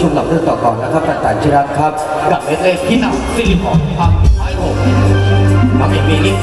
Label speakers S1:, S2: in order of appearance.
S1: ชุมหลังเรื่องต่อก่อนนะครับตัแต่นชิรัตครับ กับเอสเอพี่หนัง
S2: สิริพรพังไม้หกน้องเอกมีนิด